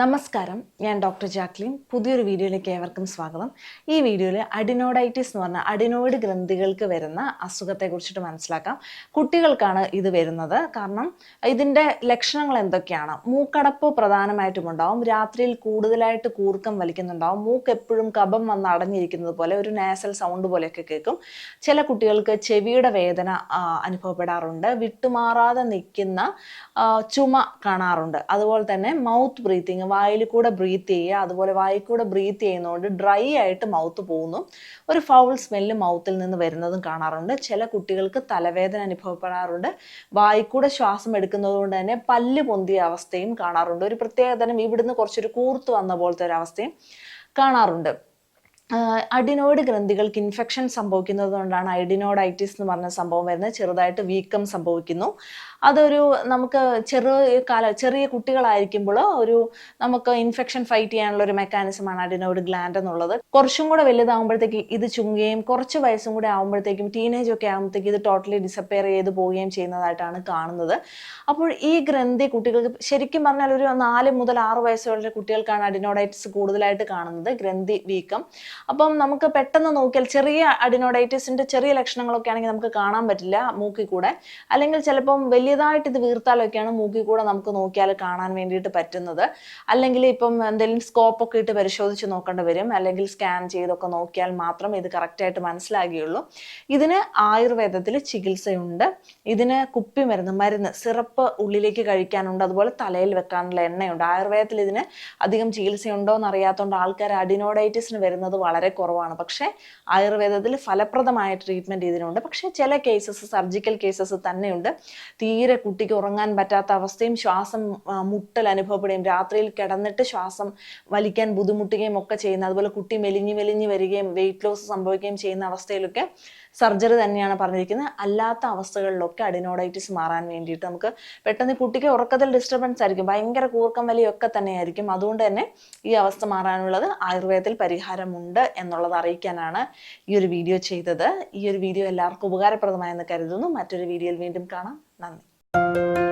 നമസ്കാരം. ഞാൻ doctor Jacqueline. പുതിയൊരു വീഡിയോയിലേക്ക് ഏവർക്കും സ്വാഗതം. ഈ വീഡിയോയിൽ അഡിനോഡൈറ്റിസ് എന്ന് പറഞ്ഞ അഡിനോയിഡ് ഗ്രന്ഥികൾക്ക് വരുന്ന അസുഖത്തെ കുറിച്ചിട്ട് മനസ്സിലാക്കാം. കുട്ടികൾക്കാണ് ഇത് വരുന്നത്. കാരണം ഇതിന്റെ ലക്ഷണങ്ങൾ എന്തൊക്കെയാണ്? മൂക്കടപ്പ് പ്രധാനമായിട്ടും ഉണ്ടാവും. രാത്രിയിൽ കൂടുതലായിട്ട് കൂർക്കം വലിക്കുന്നുണ്ടാവും. മൂക്ക് എപ്പോഴും കബം വന്ന് അടഞ്ഞിരിക്കുന്നത് പോലെ ഒരു നാസൽ സൗണ്ട് പോലെയൊക്കെ കേൾക്കും. ചില കുട്ടികൾക്ക് ചെവിയുടെ വേദന അനുഭവപ്പെടാറുണ്ട്. വിട്ടുമാറാതെ നിൽക്കുന്ന ചുമ കാണാറുണ്ട്. അതുപോലെ തന്നെ മൗത്ത് ബ്രീത്തിങ് വായിൽ കൂടെ ബ്രീത്ത് ചെയ്യുക അതുപോലെ വായിൽ കൂടെ ബ്രീത്ത് ചെയ്യുന്നതുകൊണ്ട് ഡ്രൈ ആയിട്ട് മൗത്ത് പോകുന്നു. ഒരു ഫൗൾ സ്മെല്ല് മൗത്തിൽ നിന്ന് വരുന്നതും കാണാറുണ്ട്. ചില കുട്ടികൾക്ക് തലവേദന അനുഭവപ്പെടാറുണ്ട്. വായിൽ കൂടെ ശ്വാസം എടുക്കുന്നത് കൊണ്ട് തന്നെ പല്ല് പൊന്തിയ അവസ്ഥയും കാണാറുണ്ട്. ഒരു പ്രത്യേക തരം ഇവിടുന്ന് കുറച്ചൊരു കൂർത്ത് വന്ന പോലത്തെ ഒരു അവസ്ഥയും കാണാറുണ്ട്. അഡിനോയിഡ് ഗ്രന്ഥികൾക്ക് ഇൻഫെക്ഷൻ സംഭവിക്കുന്നത് കൊണ്ടാണ് അഡിനോഡൈറ്റിസ് എന്ന് പറഞ്ഞ സംഭവം വരുന്നത്. ചെറുതായിട്ട് വീക്കം സംഭവിക്കുന്നു. അതൊരു നമുക്ക് ചെറിയ കാല ചെറിയ കുട്ടികളായിരിക്കുമ്പോൾ ഒരു നമുക്ക് ഇൻഫെക്ഷൻ ഫൈറ്റ് ചെയ്യാനുള്ള ഒരു മെക്കാനിസമാണ് അഡിനോയിഡ് ഗ്ലാൻഡ് എന്നുള്ളത്. കുറച്ചും കൂടെ വലുതാകുമ്പോഴത്തേക്ക് ഇത് ചുങ്ങുകയും കുറച്ച് വയസ്സും കൂടെ ആകുമ്പോഴത്തേക്കും ടീനേജ് ഒക്കെ ആകുമ്പോഴത്തേക്ക് ഇത് ടോട്ടലി ഡിസപ്പയർ ചെയ്ത് പോവുകയും ചെയ്യുന്നതായിട്ടാണ് കാണുന്നത്. അപ്പോൾ ഈ ഗ്രന്ഥി കുട്ടികൾക്ക് ശരിക്കും പറഞ്ഞാൽ ഒരു നാല് മുതൽ ആറ് വയസ്സുകളിലെ കുട്ടികൾക്കാണ് അഡിനോഡൈറ്റിസ് കൂടുതലായിട്ട് കാണുന്നത്. ഗ്രന്ഥി വീക്കം. അപ്പം നമുക്ക് പെട്ടെന്ന് നോക്കിയാൽ ചെറിയ അഡിനോഡൈറ്റിസിന്റെ ചെറിയ ലക്ഷണങ്ങളൊക്കെ ആണെങ്കിൽ നമുക്ക് കാണാൻ പറ്റില്ല മൂക്കിൽ കൂടെ. അല്ലെങ്കിൽ ചിലപ്പം വലിയതായിട്ട് ഇത് വീർത്താലൊക്കെയാണ് മൂക്കിൽ കൂടെ നമുക്ക് നോക്കിയാൽ കാണാൻ വേണ്ടിയിട്ട് പറ്റുന്നത്. അല്ലെങ്കിൽ ഇപ്പം എന്തെങ്കിലും സ്കോപ്പ് ഒക്കെ ഇട്ട് പരിശോധിച്ച് നോക്കേണ്ടി വരും. അല്ലെങ്കിൽ സ്കാൻ ചെയ്തൊക്കെ നോക്കിയാൽ മാത്രം ഇത് കറക്റ്റായിട്ട് മനസ്സിലാകുകയുള്ളൂ. ഇതിന് ആയുർവേദത്തിൽ ചികിത്സയുണ്ട്. ഇതിന് കുപ്പിമരുന്ന് മരുന്ന് സിറപ്പ് ഉള്ളിലേക്ക് കഴിക്കാനുണ്ട്. അതുപോലെ തലയിൽ വെക്കാനുള്ള എണ്ണയുണ്ട്. ആയുർവേദത്തിൽ ഇതിന് അധികം ചികിത്സയുണ്ടോ എന്ന് അറിയാത്തതുകൊണ്ട് ആൾക്കാർ അഡിനോഡൈറ്റിസിന് വരുന്നത് വളരെ കുറവാണ്. പക്ഷേ ആയുർവേദത്തിൽ ഫലപ്രദമായ ട്രീറ്റ്മെന്റ് ഇതിനുണ്ട് പക്ഷേ ചില കേസസ് സർജിക്കൽ കേസസ് തന്നെയുണ്ട്. തീരെ കുട്ടിക്ക് ഉറങ്ങാൻ പറ്റാത്ത അവസ്ഥയും ശ്വാസം മുട്ടൽ അനുഭവപ്പെടുകയും രാത്രിയിൽ കിടന്നിട്ട് ശ്വാസം വലിക്കാൻ ബുദ്ധിമുട്ടുകയും ഒക്കെ ചെയ്യുന്ന അതുപോലെ കുട്ടി മെലിഞ്ഞു മെലിഞ്ഞു വരികയും വെയിറ്റ് ലോസ് സംഭവിക്കുകയും ചെയ്യുന്ന അവസ്ഥയിലൊക്കെ സർജറി തന്നെയാണ് പറഞ്ഞിരിക്കുന്നത്. അല്ലാത്ത അവസ്ഥകളിലൊക്കെ അഡിനോഡൈറ്റിസ് മാറാൻ വേണ്ടിയിട്ട് നമുക്ക് പെട്ടെന്ന് കുട്ടിക്ക് ഉറക്കത്തിൽ ഡിസ്റ്റർബൻസ് ആയിരിക്കും. ഭയങ്കര കൂർക്കം വലിയൊക്കെ തന്നെയായിരിക്കും. അതുകൊണ്ട് തന്നെ ഈ അവസ്ഥ മാറാനുള്ളത് ആയുർവേദത്തിൽ പരിഹാരമുണ്ട്. എന്നുള്ളത് അറിയിക്കാനാണ് ഈ ഒരു വീഡിയോ ചെയ്തത്. ഈ ഒരു വീഡിയോ എല്ലാവർക്കും ഉപകാരപ്രദമായെന്ന് കരുതുന്നു. മറ്റൊരു വീഡിയോയിൽ വീണ്ടും കാണാം. നന്ദി.